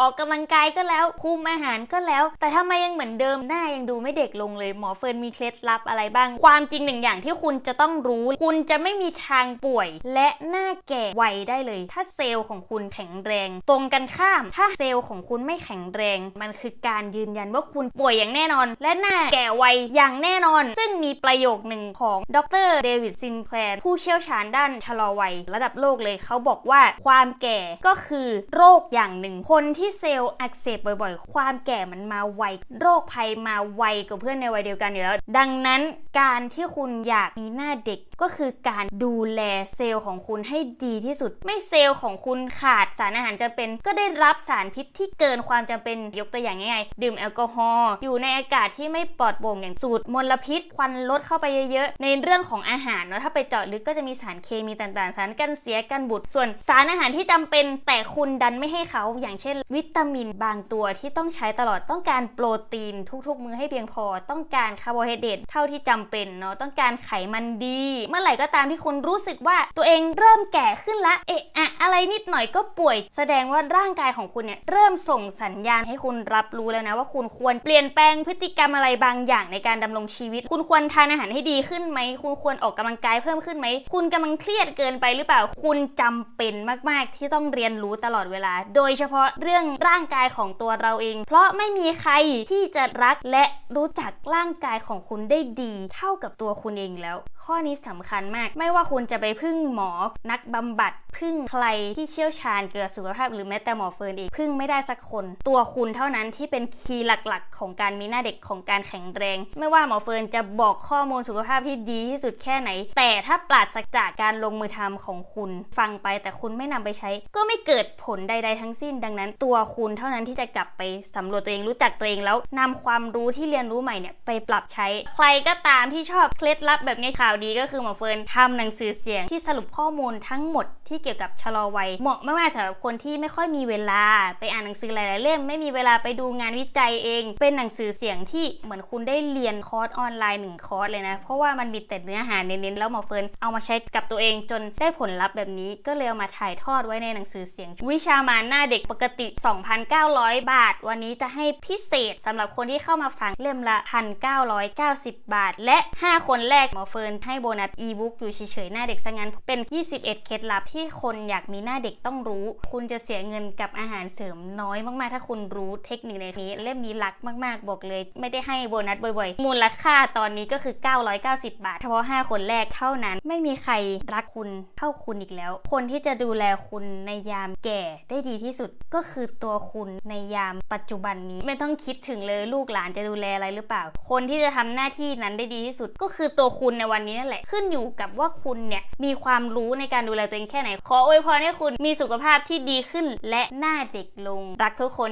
ออกกำลังกายก็แล้วคุมอาหารก็แล้ว แต่ทำไมยังเหมือนเดิมหน้ายังดูไม่เด็กลงเลยหมอเฟิร์นมีเคล็ดลับอะไรบ้าง ความจริงหนึ่งอย่างที่คุณจะต้องรู้ คุณจะไม่มีทางป่วย และหน้าแก่ไวได้เลย ถ้าเซลล์ของคุณแข็งแรง ตรงกันข้าม ถ้าเซลล์ของคุณไม่แข็งแรง มันคือการยืนยันว่าคุณป่วยอย่างแน่นอน และหน้าแก่ไวอย่างแน่นอน ซึ่งมีประโยคหนึ่งของดรเดวิดซินแคลร์ผู้เชี่ยวชาญด้านชะลอวัย ระดับโลกเลยเขาบอกว่าความแก่ก็คือโรคอย่างหนึ่งคนที่เซลล์อักเสบบ่อยๆ ความแก่มันมาไว โรคภัยมาไวกว่าเพื่อนในวัยเดียวกันอยู่แล้ว ดังนั้นการที่คุณอยากมีหน้าเด็กก็คือการดูแลเซลล์ของคุณให้ดีที่สุด ไม่เซลล์ของคุณขาดสารอาหารจำเป็น ก็ได้รับสารพิษที่เกินความจำเป็นยกตัวอย่างง่ายๆดื่มแอลกอฮอล์อยู่ในอากาศที่ไม่ปลอดโปร่งอย่างสูดมลพิษ ควันลดเข้าไปเยอะๆ ในเรื่องของอาหารเนาะถ้าไปเจาะลึกก็จะมีสารเคมีต่างๆ สารกันเสียกันบุตรส่วนสารอาหารที่จำเป็นแต่คุณดันไม่ให้เขาอย่างเช่นวิตามินบางตัวที่ต้องใช้ตลอดต้องการโปรตีนทุกๆ มื้อให้เพียงพอ ต้องการคาร์โบไฮเดรตเท่าที่จำเป็นเนาะต้องการไขมันดี เมื่อไหร่ก็ตามที่คุณรู้สึกว่าตัวเองเริ่มแก่ขึ้นละเอะอะอะไรนิดหน่อยก็ป่วย แสดงว่าร่างกายของคุณเนี่ยเริ่มส่งสัญญาณให้คุณรับรู้แล้วนะว่าคุณควรเปลี่ยนแปลงพฤติกรรมอะไรบางอย่างในการดำรงชีวิต คุณควรทานอาหารให้ดีขึ้นไหม คุณควรออกกำลังกายเพิ่มขึ้นไหม คุณกำลังเครียดเกินไปหรือเปล่า คุณจำเป็นมาก ๆ ที่ต้องเรียนรู้ตลอดเวลา โดยเฉพาะเรื่องร่างกายของตัวเราเอง เพราะไม่มีใครที่จะรักและรู้จักร่างกายของคุณได้ดี เท่ากับตัวคุณเองแล้ว ข้อนี้สำคัญมาก ไม่ว่าคุณจะไปพึ่งหมอ นักบำบัด พึ่งใครที่เชี่ยวชาญเกี่ยวกับสุขภาพหรือแม้แต่หมอเฟิร์นเองพึ่งไม่ได้สักคน ตัวคุณเท่านั้นที่เป็นคีย์หลักๆ ของการมีหน้าเด็กของการแข็งแรง ไม่ว่าหมอเฟิร์นจะบอกข้อมูลสุขภาพที่ดีที่สุดแค่ไหน แต่ถ้าปราศจากการลงมือทำของคุณ ฟังไปแต่คุณไม่นำไปใช้ ก็ไม่เกิดผลใด ๆ ทั้งสิ้นดังนั้นตัววคุณเท่านั้นที่จะกลับไปสำรวจตัวเองรู้จักตัวเองแล้วนำความรู้ที่เรียนรู้ใหม่เนี่ยไปปรับใช้ ใครก็ตามที่ชอบเคล็ดลับแบบนี้ข่าวดีก็คือหมอเฟิร์นทำหนังสือเสียงที่สรุปข้อมูลทั้งหมดที่เกี่ยวกับชะลอวัยเหมาะมากๆสำหรับคนที่ไม่ค่อยมีเวลาไปอ่านหนังสือหลายๆเล่มไม่มีเวลาไปดูงานวิจัยเอง เป็นหนังสือเสียงที่เหมือนคุณได้เรียนคอร์สออนไลน์หนึ่งคอร์สเลยนะ เพราะว่ามันมีแต่เนื้อหาเน้นๆแล้วหมอเฟิร์นเอามาใช้กับตัวเองจนได้ผลลัพธ์แบบนี้ก็เลยเอามาถ่ายทอดไว้ในหนังสือเสียง วิชามานหน้าเด็กปกติ2,900 บาท วันนี้จะให้พิเศษสำหรับคนที่เข้ามาฟังเล่มละ 1,990 บาท และ 5 คนแรกหมอเฟิร์นให้โบนัสอีบุ๊กอยู่เฉยๆหน้าเด็กซะงั้น เป็น 21 เคล็ดลับที่คนอยากมีหน้าเด็กต้องรู้ คุณจะเสียเงินกับอาหารเสริมน้อยมากๆ ถ้าคุณรู้เทคนิคในนี้ เล่มนี้รักมากๆ บอกเลย ไม่ได้ให้โบนัสบ่อยๆ มูลค่าตอนนี้ก็คือ 990 บาท เฉพาะ 5 คนแรกเท่านั้น ไม่มีใครรักคุณเท่าคุณอีกแล้ว คนที่จะดูแลคุณในยามแก่ได้ดีที่สุดก็คือตัวคุณในยามปัจจุบันนี้ ไม่ต้องคิดถึงเลยลูกหลานจะดูแลอะไรหรือเปล่า คนที่จะทำหน้าที่นั้นได้ดีที่สุด ก็คือตัวคุณในวันนี้นั่นแหละ ขึ้นอยู่กับว่าคุณเนี่ยมีความรู้ในการดูแลตัวเองแค่ไหน ขออวยพรให้คุณมีสุขภาพที่ดีขึ้น และหน้าเด็กลง รักทุกคน